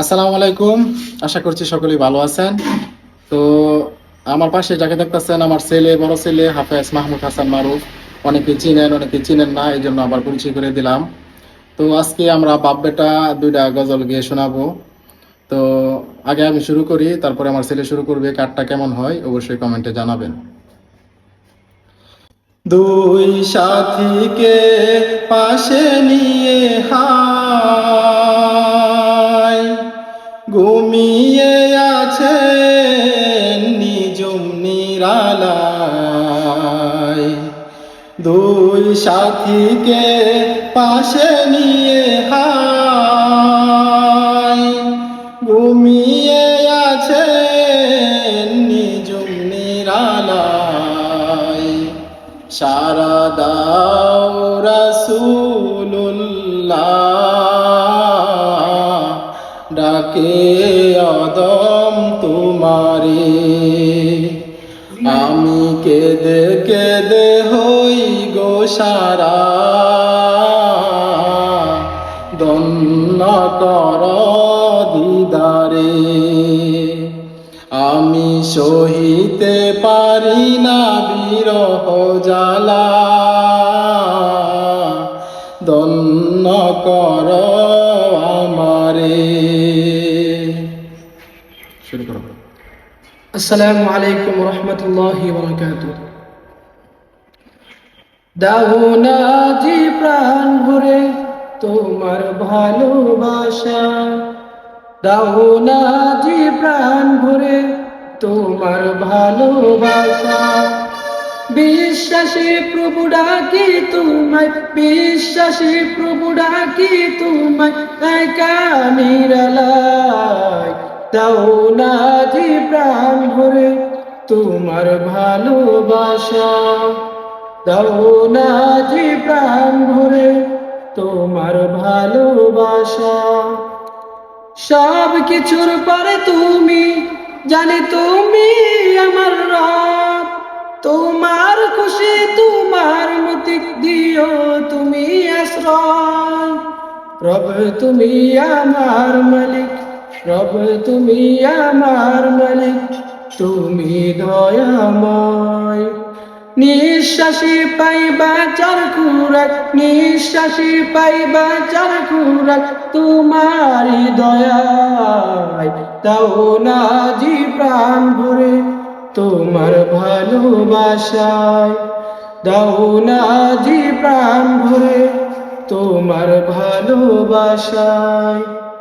আসসালামু আলাইকুম। আশা করছি সকলেই ভালো আছেন। তো আমার পাশে যাকে দেখতেছেন আমার ছেলে, বড় ছেলে হাফেজ মাহমুদ হাসান মারুফ। অনেকে চিনেন অনেকে চিনেন না এই জন্য আবার পরিচয় করে দিলাম। তো আজকে আমরা বাপ বেটা দুইটা গজল গিয়ে শোনাবো। তো আগে আমি শুরু করি, তারপরে আমার ছেলে শুরু করবে কাঠটা কেমন হয় অবশ্যই কমেন্টে জানাবেন। দুই সাথীকে পাশে নিয়ে হায় নিরালায় দুই সাথীকে পাশে নিয়ে হায়। ঘুমিয়ে আছে নিজুম নিরালায়। সারা দাও রাসূলুল্লাহ। ডাকে অদম তোমারে। আমি কেঁদে কেঁদে হই গো সারা। দন্ন কর দিদারে। আমি সহিতে পারি না বিরহ জ্বালা। দন্ন কর আমারে। শুরু করো। আসসালামু আলাইকুম রহমতুল্লাহি বরকাতুহ। দাও প্রাণ ভরে তোমার ভালোবাসা। দাও না প্রাণ ভরে তোমার ভালোবাসা। বিশ্বাসী প্রভু ডাকি তোমায়, বিশ্বাসী প্রভু ডাকি তোমায়, একা দাও না জি প্রাণ ভরে তোমার ভালোবাসা। দাও জি প্রাণ ভরে তোমার ভালোবাসা। সব কিছুর পরে তুমি, জানি তুমি আমার রব। তোমার খুশি, তোমার মতি দিও তুমি আশ্রয়। রব, তুমি আমার মালিক। রব, তুমি আমার মালিক, তুমি দয়াময়। নিঃশ্বাসী পাইবা চার খুরাক, নিঃশ্বাসী পাইবা চার খুরাক তোমারি দয়ায়। তাও না জি প্রাণ ভরে তোমার ভালোবাসায়। দাও না জি প্রাণ ভরে তোমার ভালোবাসায়।